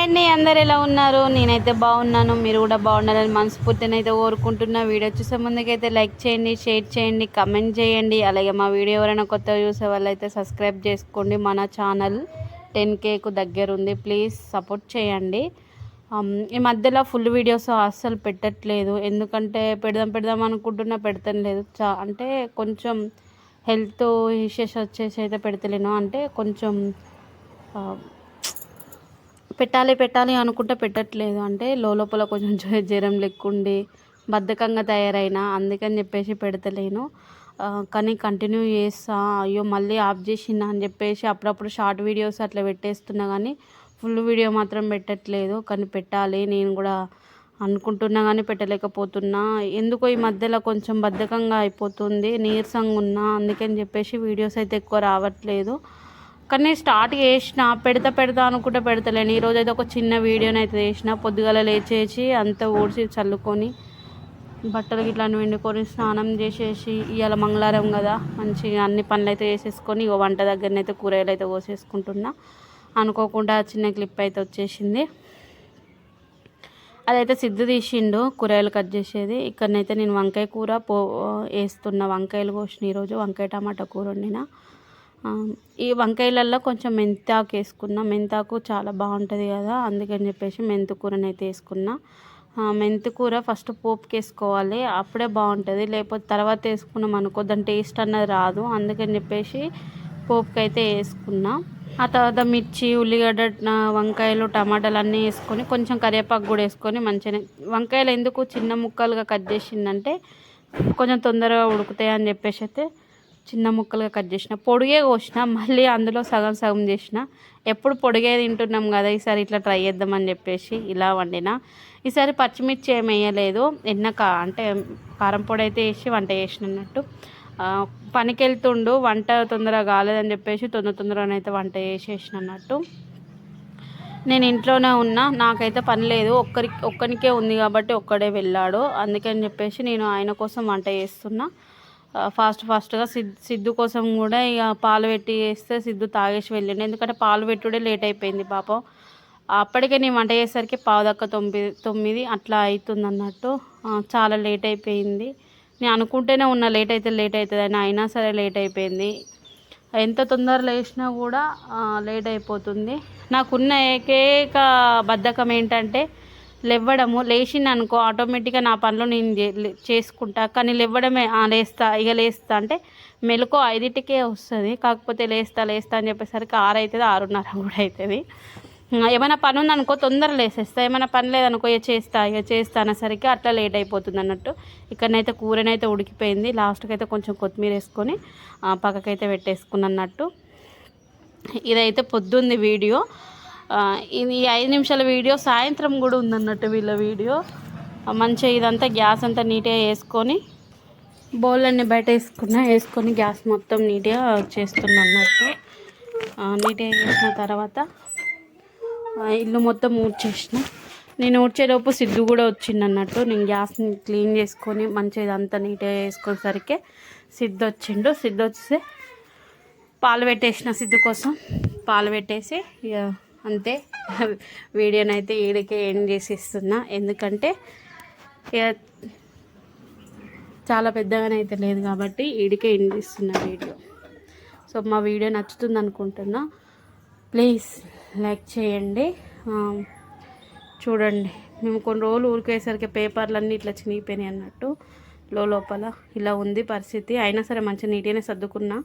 Hi అండి అందరు ఎలా ఉన్నారు? నేనైతే బాగున్నాను మీరు కూడా బాగున్నారని మనస్ఫూర్తిని అయితే కోరుకుంటున్నా. వీడియో చూసే ముందుకైతే లైక్ చేయండి షేర్ చేయండి కమెంట్ చేయండి. అలాగే మా వీడియో ఎవరైనా కొత్త చూసే వాళ్ళైతే సబ్స్క్రైబ్ చేసుకోండి. మన ఛానల్ టెన్ కేకు దగ్గర ఉంది ప్లీజ్ సపోర్ట్ చేయండి. ఈ మధ్యలో ఫుల్ వీడియోస్ అస్సలు పెట్టట్లేదు. ఎందుకంటే పెడదాం పెడదాం అనుకుంటున్నా పెడతాం లేదు చా అంటే కొంచెం హెల్త్ ఇష్యూస్ వచ్చేసి అయితే పెడతలేను. అంటే కొంచెం పెట్టాలి పెట్టాలి అనుకుంటే పెట్టట్లేదు. అంటే లోపల కొంచెం జ్వరం లెక్కుండి బద్ధకంగా తయారైనా అందుకని చెప్పేసి పెడతలేను. కానీ కంటిన్యూ చేస్తా. అయ్యో మళ్ళీ ఆఫ్ చేసిన అని చెప్పేసి అప్పుడప్పుడు షార్ట్ వీడియోస్ అట్లా పెట్టేస్తున్నా కానీ ఫుల్ వీడియో మాత్రం పెట్టట్లేదు. కానీ పెట్టాలి నేను కూడా అనుకుంటున్నా కానీ పెట్టలేకపోతున్నా. ఎందుకో ఈ మధ్యలో కొంచెం బద్ధకంగా అయిపోతుంది నీరసంగా ఉన్నా. అందుకని చెప్పేసి వీడియోస్ అయితే ఎక్కువ రావట్లేదు. కానీ స్టార్ట్ చేసిన పెడతా పెడతా అనుకుంటే పెడతలేను. ఈరోజు అయితే ఒక చిన్న వీడియోని అయితే చేసిన పొద్దుగాల లేచేసి అంతా ఊడ్చి చల్లుకొని బట్టలు గిట్లా అన్ని వండుకొని స్నానం చేసేసి ఇవాళ మంగళవారం కదా మంచిగా అన్ని పనులు అయితే చేసేసుకొని ఇక వంట దగ్గరనైతే కూరగాయలు అయితే కోసేసుకుంటున్నా. అనుకోకుండా చిన్న క్లిప్ అయితే వచ్చేసింది. అదైతే సిద్ధు తీసిండు కూరగాయలు కట్ చేసేది. ఇక్కడనైతే నేను వంకాయ కూర పో వేస్తున్న వంకాయలు కోసిన ఈరోజు. వంకాయ టమాటా కూర వండిన. ఈ వంకాయలల్లో కొంచెం మెంతాకు వేసుకున్నా. మెంతాకు చాలా బాగుంటుంది కదా అందుకని చెప్పేసి మెంతి కూరని అయితే వేసుకున్నా. మెంతి కూర ఫస్ట్ పోపుకి వేసుకోవాలి అప్పుడే బాగుంటుంది. లేకపోతే తర్వాత వేసుకున్నాం అనుకో దాని టేస్ట్ అన్నది రాదు. అందుకని చెప్పేసి పోపుకి అయితే వేసుకున్నా. ఆ తర్వాత మిర్చి ఉల్లిగడ్డ వంకాయలు టమాటాలు అన్నీ వేసుకొని కొంచెం కరివేపాకు కూడా వేసుకొని మంచిగా వంకాయలు ఎందుకు చిన్న ముక్కలుగా కట్ చేసిందంటే కొంచెం తొందరగా ఉడుకుతాయి అని చెప్పేసి అయితే చిన్న ముక్కలుగా కట్ చేసిన పొడిగే కోసిన మళ్ళీ అందులో సగం సగం చేసిన. ఎప్పుడు పొడిగే తింటున్నాం కదా ఈసారి ఇట్లా ట్రై చేద్దామని చెప్పేసి ఇలా వండిన. ఈసారి పచ్చిమిర్చి ఏమి వేయలేదు. ఎన్నక అంటే కారం పొడి అయితే వేసి వంట చేసినట్టు పనికి వెళ్తుండు వంట తొందరగా కాలేదని చెప్పేసి తొందర తొందరగానైతే వంట చేసేసిన అన్నట్టు. నేను ఇంట్లోనే ఉన్నా నాకైతే పని లేదు. ఒక్కరికి ఒక్కనికే ఉంది కాబట్టి ఒక్కడే వెళ్ళాడు. అందుకని చెప్పేసి నేను ఆయన కోసం వంట చేస్తున్నా. ఫాస్ట్ ఫాస్ట్గా సిద్ సిద్ధు కోసం కూడా ఇక పాలు పెట్టి వేస్తే సిద్ధు తాగేసి వెళ్ళిండు. ఎందుకంటే పాలు పెట్టుడే లేట్ అయిపోయింది పాపం. అప్పటికే నేను వంట చేసేసరికి పావు దక్క తొమ్మిది తొమ్మిది అట్లా అవుతుంది అన్నట్టు. చాలా లేట్ అయిపోయింది. నేను అనుకుంటేనే ఉన్నా లేట్ అయితే లేట్ అవుతుంది అని అయినా సరే లేట్ అయిపోయింది. ఎంత తొందర లేచినా కూడా లేట్ అయిపోతుంది. నాకున్న ఏకైక బద్ధకం ఏంటంటే లేవ్వడము లేచింది అనుకో ఆటోమేటిక్గా నా పనులు నేను చే- లే- చేసుకుంటా. కానీ లేవ్వడమే లేస్తా ఇక లేస్తా అంటే మెలకు ఐదింటికే వస్తుంది. కాకపోతే లేస్తా లేస్తా అని చెప్పేసరికి ఆరు అవుతుంది ఆరున్నర కూడా అవుతుంది ఏమైనా పని ఉందనుకో తొందర లేసేస్తా. ఏమైనా పని లేదనుకో ఇక చేస్తా ఇక చేస్తా అనేసరికి అట్లా లేట్ అయిపోతుంది అన్నట్టు ఇక్కడనైతే కూరనైతే ఉడికిపోయింది. లాస్ట్కి అయితే కొంచెం కొత్తిమీర వేసుకొని పక్కకైతే పెట్టేసుకున్నట్టు ఇదైతే పొద్దుంది వీడియో. ఈ ఐదు నిమిషాల వీడియో సాయంత్రం కూడా ఉందన్నట్టు వీళ్ళ వీడియో. మంచిగా ఇదంతా గ్యాస్ అంతా నీట్గా వేసుకొని బౌలన్నీ బయట వేసుకున్నా వేసుకొని గ్యాస్ మొత్తం నీట్గా చేస్తున్నా అన్నట్టు. నీట్గా చేసిన తర్వాత ఇల్లు మొత్తం ఊడ్చేసిన. నేను ఊడ్చేలోపు సిద్ధు కూడా వచ్చింది అన్నట్టు. నేను గ్యాస్ని క్లీన్ చేసుకొని మంచిగా ఇదంతా నీట్గా వేసుకునేసరికి సిద్ధు వచ్చిండు. సిద్ధు వస్తే పాలు పెట్టేసిన సిద్ధు కోసం. పాలు పెట్టేసి ఇక అంతే. వీడియోని అయితే ఈడికే ఎండ్ చేసేస్తున్నా. ఎందుకంటే చాలా చాలా పెద్దగానైతే లేదు కాబట్టి ఈడికే ఎండ్ చేస్తున్నా వీడియో. సో మా వీడియో నచ్చుతుంది అనుకుంటున్నా ప్లీజ్ లైక్ చేయండి. చూడండి. మేము కొన్ని రోజులు ఊరికేసరికి పేపర్లన్నీ ఇట్లా చినిగిపోయినాయి అన్నట్టు. లో లోపల ఇలా ఉంది పరిస్థితి. అయినా సరే మంచిగా నీట్గానే సర్దుకున్నా.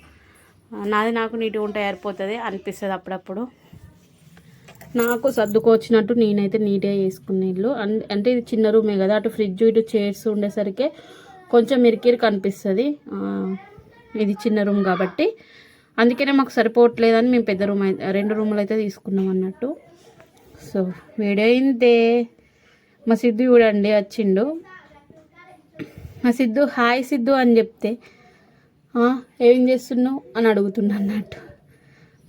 నాది నాకు నీట్గా ఉంటే ఏర్పోతుంది అనిపిస్తుంది అప్పుడప్పుడు. నాకు సర్దుకొచ్చినట్టు నేనైతే నీట్గా వేసుకునే ఇల్లు. అంటే ఇది చిన్న రూమే కదా అటు ఫ్రిడ్జ్ ఇటు చైర్స్ ఉండేసరికి కొంచెం ఇరికిరి కనిపిస్తుంది. ఇది చిన్న రూమ్ కాబట్టి. అందుకనే మాకు సరిపోవట్లేదని మేము పెద్ద రూమ్ అయితే రెండు రూములు అయితే తీసుకున్నాం అన్నట్టు. సో వేడైందే. మా సిద్ధు చూడండి వచ్చిండు. మా సిద్ధు హాయ్ సిద్ధు అని చెప్తే ఏం చేస్తున్నావు? అని అడుగుతున్నా అన్నట్టు.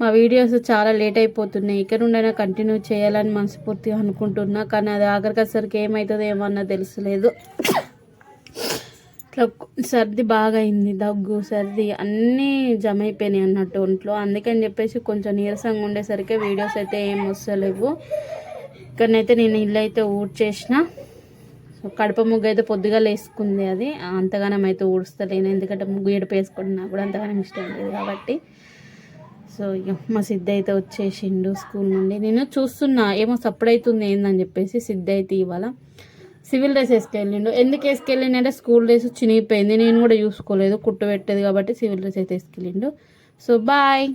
మా వీడియోస్ చాలా లేట్ అయిపోతున్నాయి. ఇక్కడ నుండైనా కంటిన్యూ చేయాలని మనస్ఫూర్తిగా అనుకుంటున్నా కానీ అది ఆఖరికసరికి ఏమవుతుందో ఏమన్నా తెలుసులేదు. ఇట్లా సర్ది బాగా అయింది దగ్గు సర్ది అన్నీ జమ అయిపోయినాయి అన్నట్టు ఒంట్లో. అందుకని చెప్పేసి కొంచెం నీరసంగా ఉండేసరికి వీడియోస్ అయితే ఏం వస్తలేవు. ఇక్కడనైతే నేను ఇల్లు అయితే ఊడ్చేసిన. సో కడప ముగ్గు అయితే పొద్దుగా లేసుకుంది అది. అంతగానం అయితే ఊడుస్తలేను ఎందుకంటే ముగ్గు ఏడుపు వేసుకోవడం నాకు కూడా అంతగానం ఇష్టం లేదు కాబట్టి. సో ఇక మా సిద్ధ అయితే వచ్చేసిండు స్కూల్ నుండి. నేను చూస్తున్నా ఏమో సప్పుడు అవుతుంది ఏందని చెప్పేసి సిద్ధ అయితే ఇవాళ సివిల్ డ్రెస్ వేసుకెళ్ళిండు. ఎందుకు వేసుకెళ్ళిండు అంటే స్కూల్ డ్రెస్ చినిగిపోయింది. నేను కూడా చూసుకోలేదు కుట్టు పెట్టేది కాబట్టి సివిల్ డ్రెస్ అయితే వేసుకెళ్ళిండు. So bye.